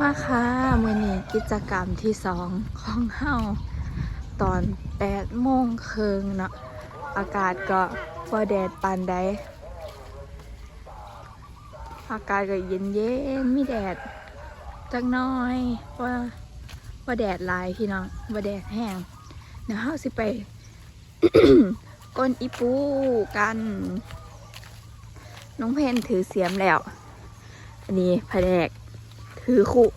มาค่ะมือนี้กิจกรรมที่สองของเฮาตอน8โมงครึ่งเนาะอากาศก็บ่แดดปานใดอากาศก็เย็นเย็นมีแดดจักน้อยว่าว่าแดดลายพี่น้องว่าแดดแห้งเดี๋ยวเฮาสิไป ก้นอีปูกันน้องเพนถือเสียมแล้ว อันนี้แผนก ถือคู่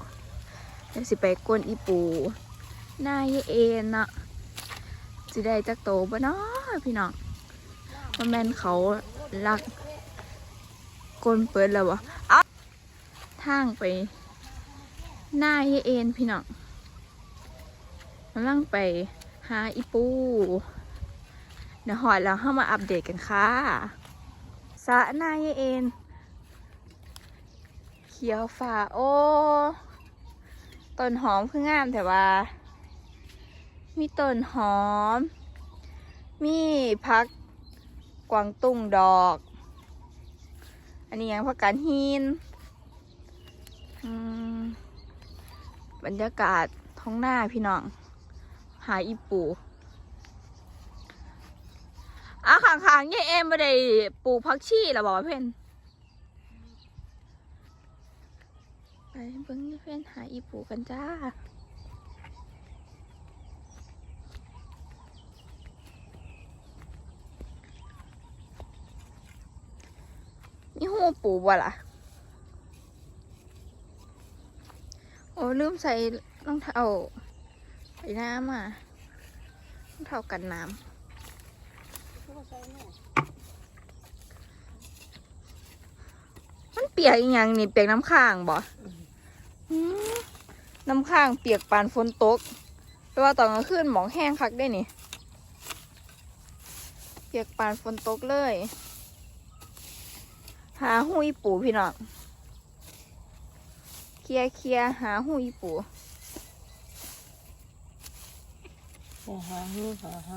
เดี๋ยวสิไปก้นอีปูหน้ายเอ็นนะสิได้จักโตบ่เนาะพี่น้องว่าแม่นเขาลักก้นเปิดแล้ววะอ้าทางไปหน้ายายเอ็นพี่น้องกำลังไปหาอีปูเดี๋ยวหอยแล้วเข้ามาอัปเดตกันค่ะสะหน้ายายเอ็น ขียวฝ่าโอ้ต้นหอมคืองามแต่ว่า มีต้นหอม มีพักกวางตุ้งดอก อันนี้ยังพักการหินบรรยากาศท้องหน้าพี่น้อง หาอีปูอะขางๆยายเอ็มไม่ได้ปลูกพักชีหรอบอกว่าเพื่อน ไปเบิ้งเพื่อนหาอีปูกันจ้านี่หูปูบ่ล่ะ โอ้ลืมใส่รองเท้าไปน้ำอะรองเท้ากันน้ำมันเปียกอีกอย่างนี่เปียกน้ำค้างบ่ น้ำค้างเปียกปานฝนตกแปลว่าตอนกลางคืนหมองแห้งคักได้นี่ เปียกปานฝนตกเลย หาหุยปูพี่น้องเคลียเคลียหาหุยปูหาหาหูหาห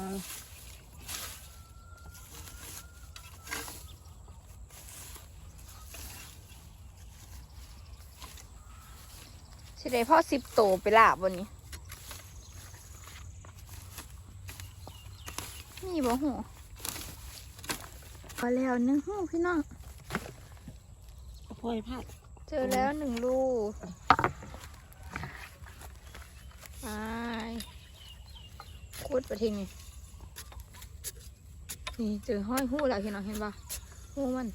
าสิได้พ่อสิบโตไปลาบวันนี้ นี่บ่หูพอแล้วหนึ่งหูพี่น้องพลอยพัดเจอแล้วหนึ่งลูกไปคุดไปทิ้งนี่นี่เจอห้อยหูแล้วพี่น้องเห็นปะหูมัน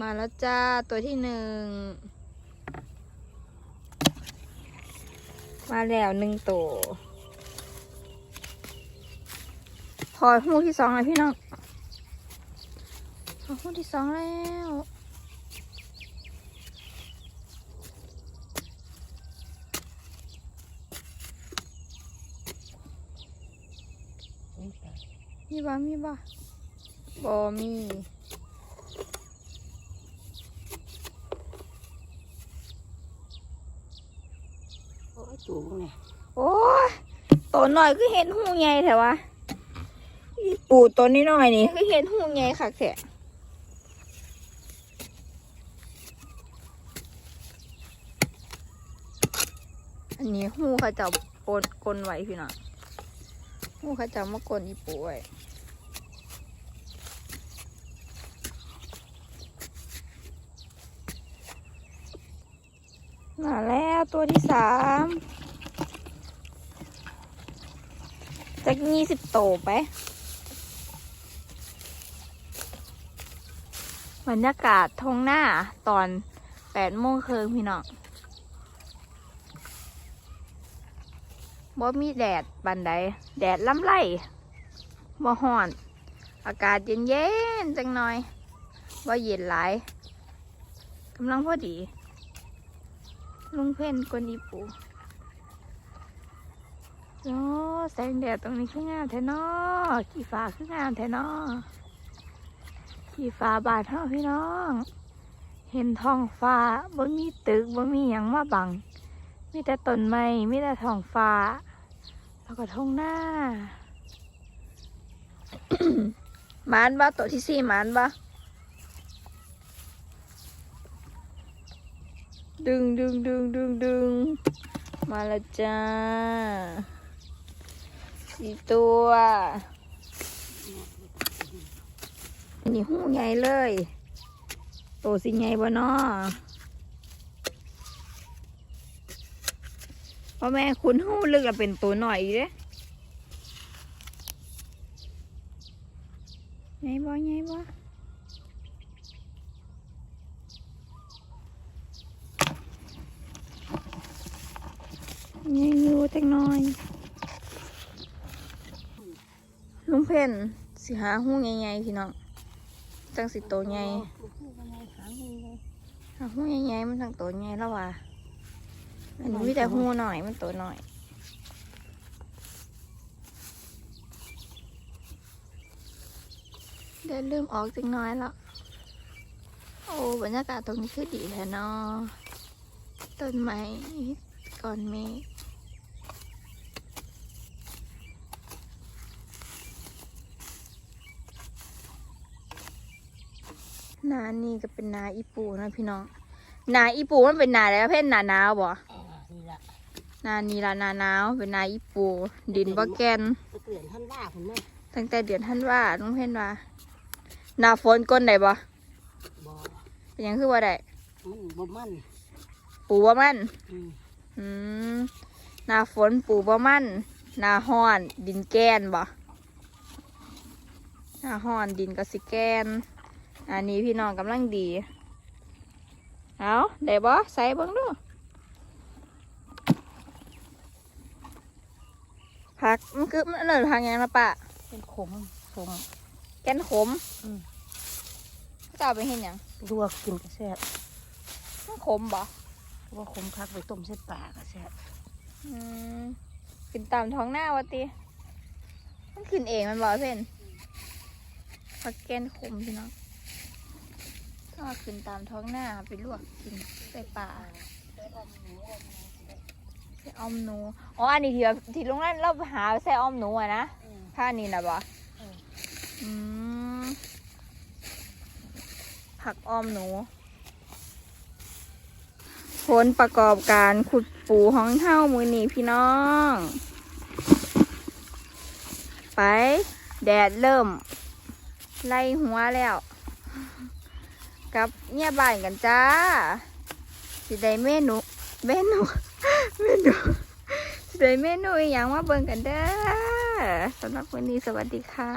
มาแล้วจ้า ตัวที่หนึ่ง มาแล้วหนึ่งตัวพอหูที่สองแล้วพี่น้องพอหูที่สองแล้วมีบ่ มีบ่บ่มี โอ้ยจูงเนี่ยโอ้ยตัวหน่อยคือเห็นหูใหญ่แถวะอีปูตัวนี้หน่อยนี่คือเห็นหูใหญ่ค่ะแค่อันนี้หูเขาจะปนกลนไว้พี่น้องหูเขาจะมากลนอีปูไว้มาแล้วตัวที่สาม จักยี่สิบโตไป บรรยากาศทงหน้าตอนแปดโมงครึ่งพี่น้องบ่มีแดดบันไดแดดล้ำไรบ่ฮ้อน อากาศเย็นเย็นจังหน่อยบ่เย็นหลายกำลังพอดี ลุงเพ่นกวนอีปู โอ้แสงแดดตรงนี้คืองามแท้นอขี่ฟ้าคืองามแท้นอขี่ฟ้าบาดเท่าพี่น้อง เห็นท้องฟ้าบ่มีตึกบ่มีหยังมาบัง มีแต่ต้นไม้มีแต่ท้องฟ้า แล้วก็ท้องหน้า มานบ่ตัวที่สี่มานบ่ดึงดึงดึงดึงดึงมาละจ้า สี่ตัวอันนี้หูใหญ่เลยโตสิใหญ่บ่นอพ่อแม่คุณหูลึกแล้วเป็นตัวหน่อยเด้ใหญ่บ่ใหญ่บ่ใหญ่อยู่จักหน่อย ลุง เพ่นสิหาหูใหญ่ๆพี่น้องจังสิโตใหญ่ลูกคู่กันเลยหาหูเลยหาหูใหญ่ๆมันทั้งโตใหญ่แล้วว่ะอันนี้มีแต่หูหน่อยมันโตหน่อยเดินเริ่มออกจังน้อยแล้ว โอ้บรรยากาศตรงนี้คือดีแท้เนาะต้นไม้ก่อนเมฆ นานี่ก็เป็นนาอีปูนะพี่น้อง นาอีปูมันเป็นนาอะไรประเภทนาหนาวบ่อ่านี่ละนานี่ละนาหนาวเป็นนาอีปู ดินบ่แกนตะเกลื่อนท่านว่าคุณแม่ตั้งแต่เดือนธันวาน้องเพ่นว่าหนาฝนก้นได้บ่บ่เป็นหยังคือว่าได้มันบ่มันปูบ่มัน อืมอืมหนาฝนปูบ่มันหนาฮ้อนดินแกนบ่หนาฮ้อนดินก็สิแกน อันนี้พี่น้องกำลังดี เอาได้บ่ใส่เบิ่งดูผักมันคือมันเนินผักหยังนะปะเป็นขมขมแกนขมอืม จะเอาไปเห็นหยังลวกกินกระแซ่บมันขมบ่เพราะว่าขมคักไปต้มเส้นปลากระแซ่บอืมขึ้นตามท้องหน้าวะติมันขึ้นเองมันบอกเพื่อนผักแกนขมพี่น้อง ถ้าว่าขึ้นตามท้องหน้าไปลวกกินใส่ปลาใส่ออมหนู อ๋อ อันนี้ที่ว่าที่โรงแรมเราหาใส่ออมหนูอะนะผ้านี่นะบอออืมผักออมหนู ผลประกอบการขุดปูห้องเท่ามือนีพี่น้อง ไป แดดเริ่ม ไล่หัวแล้ว กับเนี่ยบ่ายกันจ้าสิได้เมนูเมนูเมนูสิได้เมนูอย่างว่าเบิ่งกันเด้อสำหรับวันนี้สวัสดีค่ะ